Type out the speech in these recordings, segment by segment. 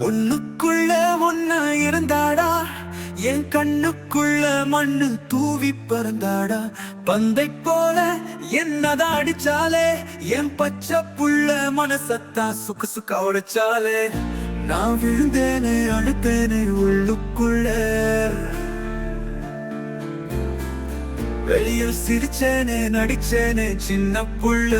ஒண்ணுக்குள்ள ஒண்ணு இருந்தாடா என் கண்ணுக்குள்ள மண்ணு தூவி பறந்தாடா. பந்தை போல என்னதான் அடிச்சாலே என் பச்சை புள்ள மனசத்தா சுக்கு சுக்க உடைச்சாலே. நான் விழுந்தேனே அழுத்தேனே உள்ளுக்குள்ள. வெளியில் சிரிச்சேனே நடிச்சேனே சின்ன புள்ள.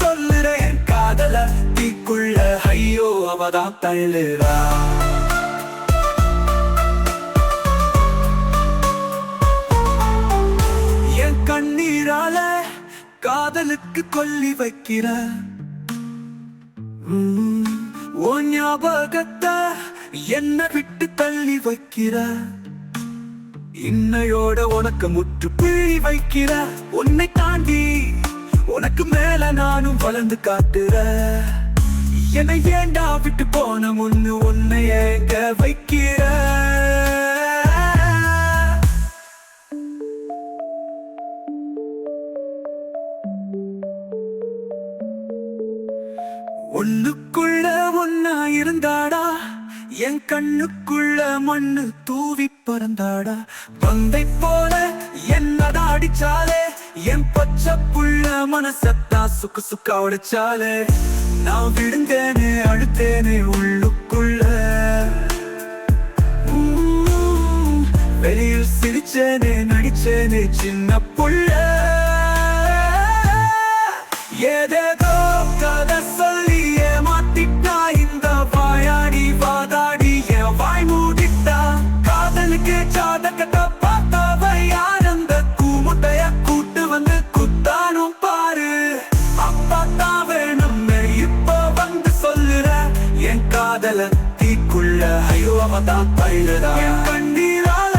சொல்லுறேன் காதல தீக்குள்ள. ஐயோ அவதான் தள்ளுறா. என் கண்ணீரால காதலுக்கு கொல்லி வைக்கிற. உம், ஞாபகத்தை என்ன விட்டு தள்ளி வைக்கிற. இன்னையோட உனக்கு முற்று பிழி வைக்கிற. உன்னை தாண்டி உனக்கு மேல நானும் வளர்ந்து காட்டுற என்னை ஏண்டா விட்டு போன முன்னு உன்னை எங்க வைக்கிற ஒண்ணுக்குள்ள ஒன்னா இருந்தாடா. என் கண்ணுக்குள்ள மண்ணு தூவி பறந்தாடா. பந்தை போல என்னடா அடிச்சாலே என் பச்சை புள்ள மனசத்தா சுக்கு சுக்கா உடைச்சாலே. நான் விழுந்தேனே அழுத்தேனே உள்ளுக்குள்ள. வெளியில் சிரிச்சேனே நடிச்சேனே சின்ன புள்ள. ஏதேதோ கதை சொல்லி ஏமாத்திட்டா இந்த வாயாடி வாதாடி என் வாய் மூடிட்டா. காதலுக்கு ஜாதகத்தை எனக்குள்ள ஐயோ அவதான் தள்ளுறா என் கண்ணீரால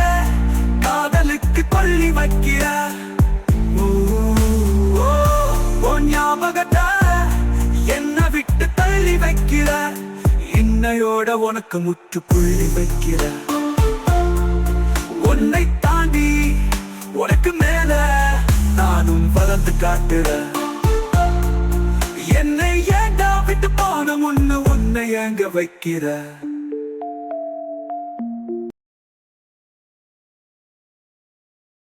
காதலுக்கு கொல்லி வைக்கிற. ஓ, ஞாபகத்தை என்ன விட்டு தள்ளி வைக்கிற. இன்னையோட உனக்கு முற்று புள்ளி வைக்கிற. உன்னை தாண்டி உனக்கு மேல நானும் வளர்ந்து காட்டுற. என்னை ஏண்டா விட்டு போன முன்னு உன்னை ஏங்க வைக்கிற?